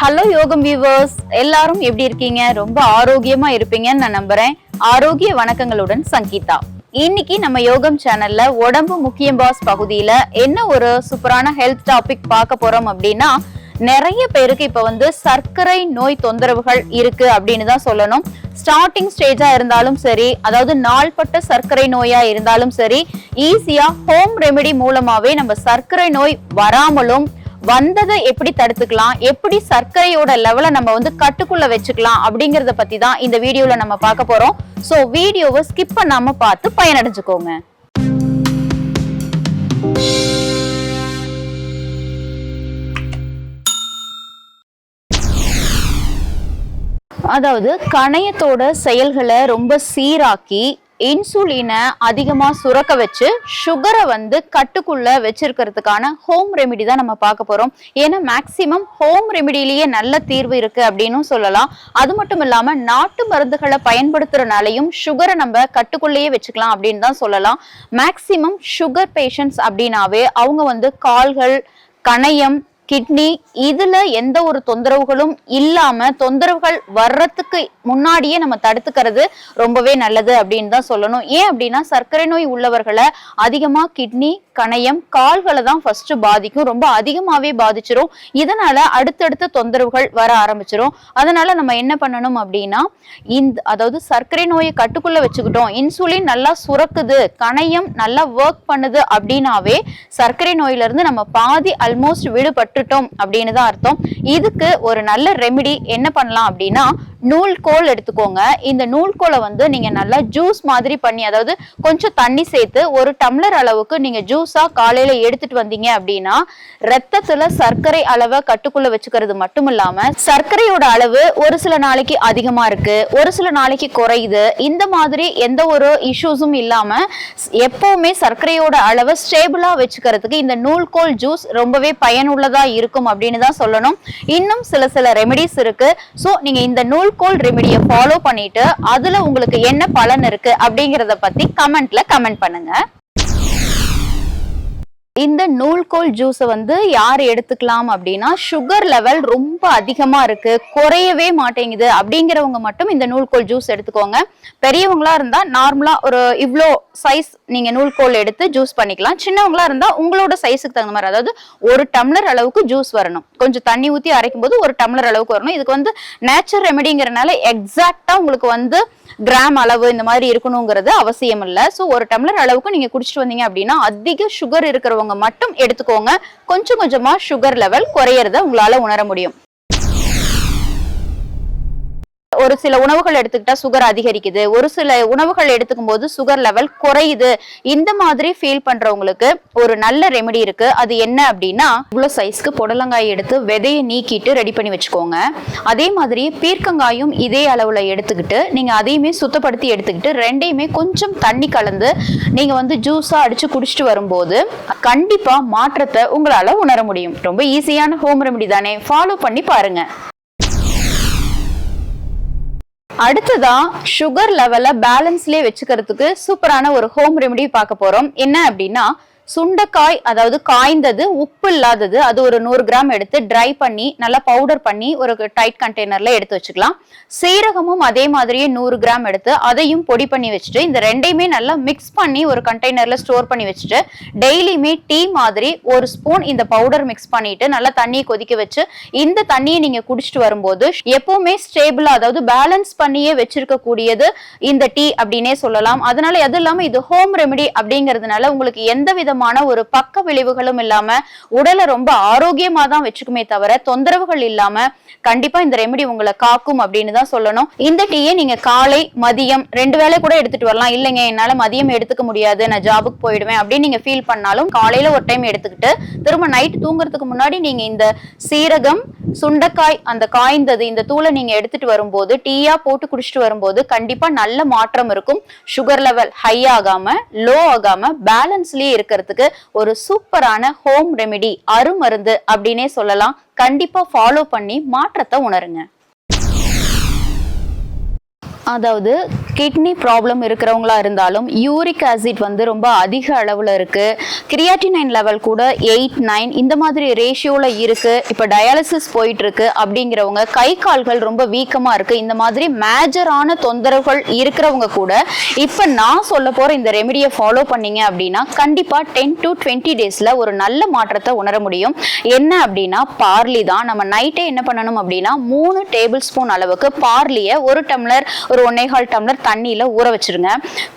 Hello யோகம் viewers எல்லாரும் எப்படி இருக்கீங்க? ரொம்ப ஆரோக்கியமா இருப்பீங்கன்னு நான் நம்புறேன். ஆரோக்கிய வணக்கங்களுடன் சங்கீதா. இன்னைக்கு நம்ம யோகம் சேனல்ல உடம்பு முக்கியம் பாஸ் பகுதியில என்ன ஒரு சூப்பரான ஹெல்த் டாபிக் பார்க்க போறோம் அப்படின்னா நிறைய பேருக்கு இப்ப வந்து சர்க்கரை நோய் தொந்தரவுகள் இருக்கு அப்படின்னு தான் சொல்லணும். ஸ்டார்டிங் ஸ்டேஜா இருந்தாலும் சரி அதாவது நாள்பட்ட சர்க்கரை நோயா இருந்தாலும் சரி ஈஸியா ஹோம் ரெமெடி மூலமாவே நம்ம சர்க்கரை நோய் வராமலும் வந்ததை எப்படி தடுத்துக்கலாம்? எப்படி சர்க்கரையோட லெவலை நம்ம வந்து கட்டுக்குள்ள வச்சுக்கலாம்? அப்படிங்கறத பத்தி தான் இந்த வீடியோல நம்ம பார்க்க போறோம். சோ வீடியோவை ஸ்கிப் பண்ணாம பார்த்து பயனடைஞ்சுக்கோங்க. அதாவது கணையத்தோட செயல்களை ரொம்ப சீராக்கி இன்சுலினை அதிகமாக சுரக்க வச்சு சுகரை வந்து கட்டுக்குள்ள வச்சிருக்கிறதுக்கான ஹோம் ரெமிடி தான் நம்ம பார்க்க போகிறோம் ஏன்னா மேக்சிமம் ஹோம் ரெமிடியிலேயே நல்ல தீர்வு இருக்குது அப்படின்னும் சொல்லலாம். அது மட்டும் இல்லாமல் நாட்டு மருந்துகளை பயன்படுத்துகிறனாலையும் சுகரை நம்ம கட்டுக்குள்ளேயே வச்சுக்கலாம் அப்படின்னு தான் சொல்லலாம். மேக்சிமம் சுகர் பேஷண்ட்ஸ் அப்படின்னாவே அவங்க வந்து கால்கள் கணையம் கிட்னி இதில் எந்த ஒரு தொந்தரவுகளும் இல்லாமல் தொந்தரவுகள் வர்றதுக்கு முன்னாடியே நம்ம தடுத்துக்கிறது ரொம்பவே நல்லது அப்படின்னு தான் சொல்லணும். ஏன் அப்படின்னா சர்க்கரை நோய் உள்ளவர்களை அதிகமா கிட்னி கணையம் கால்களை தான் ஃபர்ஸ்ட் பாதிக்கும். ரொம்ப அதிகமாவே பாதிச்சிரும். இதனால அடுத்தடுத்த தொந்தரவுகள் வர ஆரம்பிச்சிரும். அதனால நம்ம என்ன பண்ணணும் அப்படின்னா இந்த அதாவது சர்க்கரை நோயை கட்டுக்குள்ள வச்சுக்கிட்டோம். இன்சுலின் நல்லா சுரக்குது கணையம் நல்லா ஒர்க் பண்ணுது அப்படின்னாவே சர்க்கரை நோயில இருந்து நம்ம பாதி ஆல்மோஸ்ட் விடுபட்டுட்டோம் அப்படின்னு தான் அர்த்தம். இதுக்கு ஒரு நல்ல ரெமிடி என்ன பண்ணலாம் அப்படின்னா நூல்கோல் எடுத்துக்கோங்க. இந்த நூல்கோலை வந்து நீங்க நல்லா ஜூஸ் மாதிரி பண்ணி அதாவது கொஞ்சம் தண்ணி சேர்த்து ஒரு டம்ளர் அளவுக்கு நீங்க ஜூஸா காலையில எடுத்துட்டு வந்தீங்க அப்படின்னா ரத்தத்துல சர்க்கரை அளவை கட்டுக்குள்ள வச்சுக்கிறது மட்டும் இல்லாம சர்க்கரையோட அளவு ஒரு சில நாளைக்கு அதிகமா இருக்கு ஒரு சில நாளைக்கு குறையுது. இந்த மாதிரி எந்த ஒரு இஷ்யூஸும் இல்லாம எப்போவுமே எப்பவுமே சர்க்கரையோட அளவை ஸ்டேபிளா வச்சுக்கிறதுக்கு இந்த நூல்கோல் ஜூஸ் ரொம்பவே பயனுள்ளதா இருக்கும் அப்படின்னு தான் சொல்லணும். இன்னும் சில சில ரெமெடிஸ் இருக்கு. ஸோ நீங்க இந்த நூல் கோல்ட் ரெமெடியை ஃபாலோ பண்ணிட்டு அதுல உங்களுக்கு என்ன பலன் இருக்கு அப்படிங்கறத பத்தி கமெண்ட்ல கமெண்ட் பண்ணுங்க. இந்த நூல்கோல் ஜூஸை வந்து யார் எடுத்துக்கலாம் அப்படின்னா சுகர் லெவல் ரொம்ப அதிகமாக இருக்கு. குறையவே மாட்டேங்குது. அப்படிங்கிறவங்க மட்டும் இந்த நூல்கோல் ஜூஸ் எடுத்துக்கோங்க. பெரியவங்களா இருந்தால் நார்மலாக ஒரு இவ்வளோ சைஸ் நீங்கள் நூல்கோல் எடுத்து ஜூஸ் பண்ணிக்கலாம். சின்னவங்களா இருந்தால் உங்களோட சைஸுக்கு தகுந்த மாதிரி அதாவது ஒரு டம்ளர் அளவுக்கு ஜூஸ் வரணும். கொஞ்சம் தண்ணி ஊற்றி அரைக்கும் போது ஒரு டம்ளர் அளவுக்கு வரணும். இதுக்கு வந்து நேச்சர் ரெமெடிங்கிறனால எக்ஸாக்டாக உங்களுக்கு வந்து கிராம் அளவு இந்த மாதிரி இருக்கணுங்கிறது அவசியம் இல்ல. சோ ஒரு டம்ளர் அளவுக்கு நீங்க குடிச்சிட்டு வந்தீங்க அப்படின்னா அதிக சுகர் இருக்கிறவங்க மட்டும் எடுத்துக்கோங்க. கொஞ்சம் கொஞ்சமா சுகர் லெவல் குறையறத உங்களால உணர முடியும். ஒரு சில உணவுகள் எடுத்துக்கிட்டா சுகர் அதிகரிக்குது. ஒரு சில உணவுகள் எடுத்துக்கும் போது சுகர் லெவல் குறையுது. இந்த மாதிரி ஃபீல் பண்றவங்களுக்கு ஒரு நல்ல ரெமெடி இருக்கு. அது என்ன அப்படின்னா இவ்வளவு சைஸ்க்கு புடலங்காய் எடுத்து விதையை நீக்கிட்டு ரெடி பண்ணி வச்சுக்கோங்க. அதே மாதிரி பீர்க்கங்காயும் இதே அளவுல எடுத்துக்கிட்டு நீங்க அதையுமே சுத்தப்படுத்தி எடுத்துக்கிட்டு ரெண்டையுமே கொஞ்சம் தண்ணி கலந்து நீங்க வந்து ஜூஸா அடிச்சு குடிச்சிட்டு வரும்போது கண்டிப்பா மாற்றத்தை உங்களால உணர முடியும். ரொம்ப ஈஸியான ஹோம் ரெமெடி தானே. ஃபாலோ பண்ணி பாருங்க. அடுத்ததான் சுகர் லெவலை பேலன்ஸ்லேயே வச்சுக்கிறதுக்கு சூப்பரான ஒரு ஹோம் ரெமெடி பார்க்க போகிறோம் என்ன அப்படின்னா சுண்டைக்காய் அதாவது காய்ந்தது உப்பு இல்லாதது அது ஒரு நூறு கிராம் எடுத்து ட்ரை பண்ணி நல்லா பவுடர் பண்ணி ஒரு டைட் கண்டெய்னர்ல எடுத்து வச்சுக்கலாம். சீரகமும் அதே மாதிரியே நூறு கிராம் எடுத்து அதையும் பொடி பண்ணி வச்சுட்டு இந்த ரெண்டையுமே நல்லா மிக்ஸ் பண்ணி ஒரு கண்டெய்னர்ல ஸ்டோர் பண்ணி வச்சுட்டு டெய்லியுமே டீ மாதிரி ஒரு ஸ்பூன் இந்த பவுடர் மிக்ஸ் பண்ணிட்டு நல்லா தண்ணியை கொதிக்க வச்சு இந்த தண்ணியை நீங்க குடிச்சிட்டு வரும்போது எப்பவுமே ஸ்டேபிளா அதாவது பேலன்ஸ் பண்ணியே வச்சிருக்க கூடியது இந்த டீ அப்படின்னே சொல்லலாம். அதனால அது இல்லாம இது ஹோம் ரெமெடி அப்படிங்கிறதுனால உங்களுக்கு எந்த விதமான ஒரு பக்க விளைவுகளும் இல்லாம உடலை ரொம்ப ஆரோக்கியமா தான் வச்சுக்குமே தவிர தொந்தரவுகள் இல்லாம கண்டிப்பா இந்த ரெமெடி உங்களை காக்கும் அப்படின்னு தான் சொல்லணும். இந்த டீயை நீங்க காலை மதியம் ரெண்டு வேளை கூட எடுத்துட்டு வரலாம். இல்லைங்க என்னால மதியம் எடுத்துக்க முடியாது. நான் ஜாபுக்கு போயிடுவேன் அப்படின்னு நீங்க ஃபீல் பண்ணாலும் காலையில ஒரு டைம் எடுத்துக்கிட்டு திரும்ப நைட் தூங்குறதுக்கு முன்னாடி நீங்க இந்த சீரகம் சுண்டைக்காய் அந்த காய்ந்தது இந்த தூளை நீங்க எடுத்துட்டு வரும்போது டீயா போட்டு குடிச்சிட்டு வரும்போது கண்டிப்பா நல்ல மாற்றம் இருக்கும். சுகர் லெவல் ஹை ஆகாம லோ ஆகாம பேலன்ஸ்லயே இருக்கிறதுக்கு ஒரு சூப்பரான ஹோம் ரெமெடி அருமருந்து அப்படின்னே சொல்லலாம். கண்டிப்பா ஃபாலோ பண்ணி மாற்றத்தை உணருங்க. அதாவது கிட்னி ப்ராப்ளம் இருக்கிறவங்களா இருந்தாலும் யூரிக் ஆசிட் வந்து ரொம்ப அதிக அளவில் இருக்கு. கிரியாட்டினைன் லெவல் கூட எயிட் நைன் இந்த மாதிரி ரேஷியோல இருக்கு. இப்போ டயாலிசிஸ் போயிட்டு இருக்கு அப்படிங்கிறவங்க கை கால்கள் ரொம்ப வீக்கமா இருக்கு. இந்த மாதிரி மேஜரான தொந்தரவுகள் இருக்கிறவங்க கூட இப்போ நான் சொல்ல போற இந்த ரெமிடியை ஃபாலோ பண்ணீங்க அப்படின்னா கண்டிப்பா டென் டு டுவெண்ட்டி டேஸ்ல ஒரு நல்ல மாற்றத்தை உணர முடியும். என்ன அப்படின்னா பார்லி தான். நம்ம நைட்டே என்ன பண்ணணும் அப்படின்னா மூணு டேபிள் ஸ்பூன் அளவுக்கு பார்லியை ஒரு டம்ளர் ஒரு ஒன்னேகால் டம்ளர் தண்ணியில ஊற வச்சிருங்க.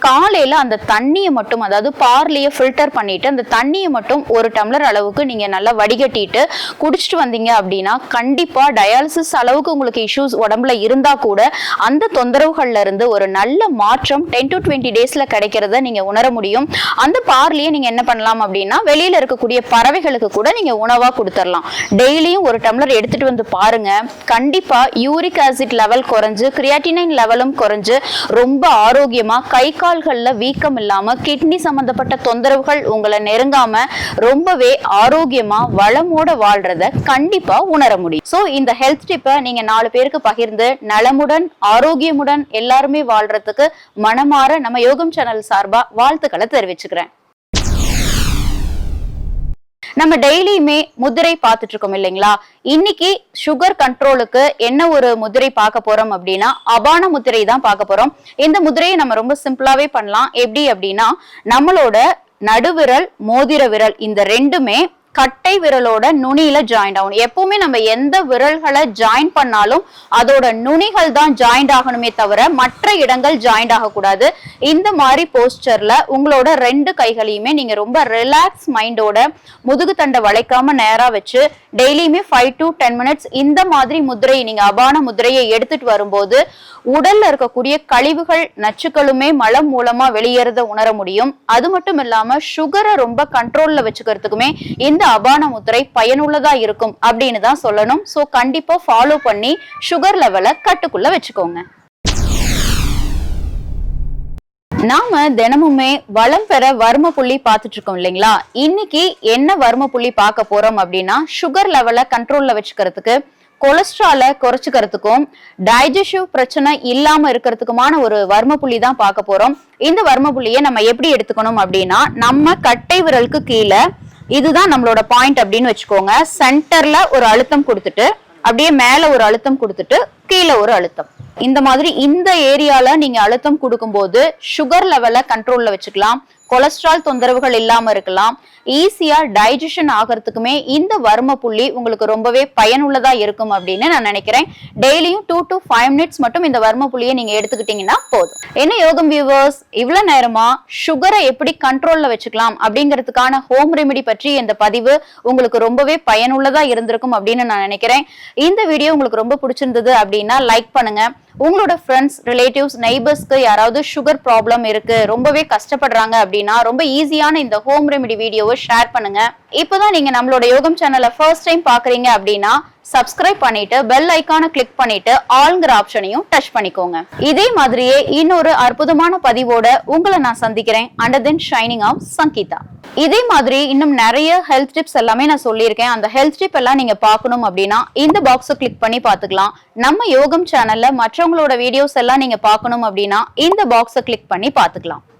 காலையில அந்த தண்ணியை மட்டும் அதாவது பார்லியை ஃபில்டர் பண்ணிட்டு அந்த தண்ணியை மட்டும் ஒரு டம்ளர் அளவுக்கு நீங்க நல்லா வடிகட்டிட்டு குடிச்சிட்டு வந்தீங்க அப்படின்னா கண்டிப்பா டயாலிசிஸ் அளவுக்கு உங்களுக்கு இஷ்யூஸ் உடம்புல இருந்தா கூட அந்த தொந்தரவுகள்ல இருந்து ஒரு நல்ல மாற்றம் டென் டு டுவெண்ட்டி டேஸ்ல கிடைக்கிறத நீங்க உணர முடியும். அந்த பார்லியை நீங்க என்ன பண்ணலாம் அப்படின்னா வெளியில இருக்கக்கூடிய பறவைகளுக்கு கூட நீங்க உணவா கொடுத்துடலாம். டெய்லியும் ஒரு டம்ளர் எடுத்துட்டு வந்து பாருங்க. கண்டிப்பா யூரிக் ஆசிட் லெவல் குறைஞ்சு கிரியாட்டினைன் லெவலும் குறைஞ்சு ரொம்ப ஆரோக்கியமா கை கால்கள்ல வீக்கம் இல்லாம கிட்னி சம்பந்தப்பட்ட தொந்தரவுகள் உங்களை நெருங்காம ரொம்பவே ஆரோக்கியமா வளமோட வாழ்றத கண்டிப்பா உணர முடியும். சோ இந்த ஹெல்த் டிப்பை நீங்க நாலு பேருக்கு பகிர்ந்து நலமுடன் ஆரோக்கியமுடன் எல்லாருமே வாழ்றதுக்கு மனமாற நம்ம யோகம் சேனல் சார்பா வாழ்த்துக்களை தெரிவிச்சுக்கிறேன். நம்ம டெய்லியுமே முதிரை பார்த்துட்டு இருக்கோம் இல்லைங்களா? இன்னைக்கு சுகர் கண்ட்ரோலுக்கு என்ன ஒரு முதிரை பார்க்க போறோம் அப்படின்னா அபான முதிரை தான் பார்க்க போறோம். இந்த முதிரையை நம்ம ரொம்ப சிம்பிளாவே பண்ணலாம். எப்படி அப்படின்னா நம்மளோட நடுவிரல் மோதிர விரல் இந்த ரெண்டுமே கட்டை விரலோட நுனியில ஜாயிண்ட் ஆகணும். எப்பவுமே நம்ம எந்த விரல்களை ஜாயின் பண்ணாலும் அதோட நுனிகள் தான் ஜாயிண்ட் ஆகணுமே தவிர மற்ற இடங்கள் ஜாயிண்ட் ஆகக்கூடாது. இந்த மாதிரி போஸ்டர்ல உங்களோட ரெண்டு கைகளையுமே நீங்க ரொம்ப ரிலாக்ஸ் மைண்டோட முதுகு தண்டை வளைக்காம நேரா வச்சு டெய்லியுமே ஃபைவ் டு டென் மினிட்ஸ் இந்த மாதிரி முதிரையை நீங்க அபான முதிரையை எடுத்துட்டு வரும்போது உடல்ல இருக்கக்கூடிய கழிவுகள் நச்சுக்களுமே மலம் மூலமா வெளியேறத உணர முடியும். அது மட்டும் இல்லாம சுகரை ரொம்ப கண்ட்ரோல்ல வச்சுக்கிறதுக்குமே இந்த அபான முத்திரை பயனுள்ளதா இருக்கும் அப்படின்னு தான் சொல்லணும். சோ கண்டிப்பா ஃபாலோ பண்ணி சுகர் லெவலை கட்டுக்குள்ள வச்சுக்கோங்க. நாம தினமுமே வளம் பெற வர்ம புள்ளி பார்த்துட்டு இருக்கோம் இல்லைங்களா? இன்னைக்கு என்ன வர்ம புள்ளி பார்க்க போறோம் அப்படின்னா சுகர் லெவலை கண்ட்ரோல்ல வச்சுக்கிறதுக்கு கொலஸ்ட்ராலை குறைச்சிக்கிறதுக்கும் டைஜஷிவ் பிரச்சனை இல்லாம இருக்கிறதுக்குமான ஒரு வர்ம புள்ளி தான் பார்க்க போறோம். இந்த வர்ம புள்ளியை நம்ம எப்படி எடுத்துக்கணும் அப்படின்னா நம்ம கட்டை விரலுக்கு கீழே இதுதான் நம்மளோட பாயிண்ட் அப்படின்னு வச்சுக்கோங்க. சென்டர்ல ஒரு அழுத்தம் கொடுத்துட்டு அப்படியே மேல ஒரு அழுத்தம் கொடுத்துட்டு கீழே ஒரு அழுத்தம். இந்த மாதிரி இந்த ஏரியால நீங்க அழுத்தம் கொடுக்கும்போது சுகர் லெவலை கண்ட்ரோல்ல வச்சுக்கலாம். கொலஸ்ட்ரால் தொந்தரவுகள் இல்லாம இருக்கலாம். ஈஸியா டைஜஷன் ஆகிறதுக்குமே இந்த வர்ம புள்ளி உங்களுக்கு ரொம்பவே பயனுள்ளதா இருக்கும் அப்படின்னு நான் நினைக்கிறேன். டெய்லியும் டூ டு ஃபைவ் மினிட்ஸ் மட்டும் இந்த வர்ம புள்ளியை நீங்க எடுத்துக்கிட்டீங்கன்னா போதும். என்ன யோகம் வியூவர்ஸ் இவ்வளவு நேரமா சுகரை எப்படி கண்ட்ரோல்ல வச்சுக்கலாம் அப்படிங்கிறதுக்கான ஹோம் ரெமெடி பற்றி இந்த பதிவு உங்களுக்கு ரொம்பவே பயனுள்ளதா இருந்திருக்கும் அப்படின்னு நான் நினைக்கிறேன். இந்த வீடியோ உங்களுக்கு ரொம்ப பிடிச்சிருந்தது அப்படின்னா லைக் பண்ணுங்க. உங்களோட ஃப்ரெண்ட்ஸ் ரிலேட்டிவ்ஸ் நெய்பர்ஸ்க்கு யாராவது சுகர் ப்ராப்ளம் இருக்கு ரொம்பவே கஷ்டப்படுறாங்க அப்படின்னா ரொம்ப ஈஸியான இந்த ஹோம் ரெமெடி வீடியோவை ஷேர் பண்ணுங்க. இப்போதான் நீங்க நம்மளோட யோகம் சேனலை ஃபர்ஸ்ட் டைம் பாக்குறீங்க அப்படின்னா சப்ஸ்கிரைப் பண்ணிட்டு பெல் ஐக்கான கிளிக் பண்ணிட்டு ஆல்ங்கிற ஆப்ஷனையும் டச் பண்ணிக்கோங்க. இதே மாதிரியே இன்னொரு அற்புதமான பதிவோட உங்களை நான் சந்திக்கிறேன். Under then shining of Sangeetha இதே மாதிரி இன்னும் நிறைய ஹெல்த் டிப்ஸ் எல்லாமே நான் சொல்லியிருக்கேன். அந்த ஹெல்த் டிப் எல்லாம் நீங்க பார்க்கணும் அப்படின்னா இந்த பாக்ஸை கிளிக் பண்ணி பார்த்துக்கலாம். நம்ம யோகம் சேனல்ல மற்றவங்களோட வீடியோஸ் எல்லாம் நீங்க பார்க்கணும் அப்படின்னா இந்த பாக்ஸை கிளிக் பண்ணி பார்த்துக்கலாம்.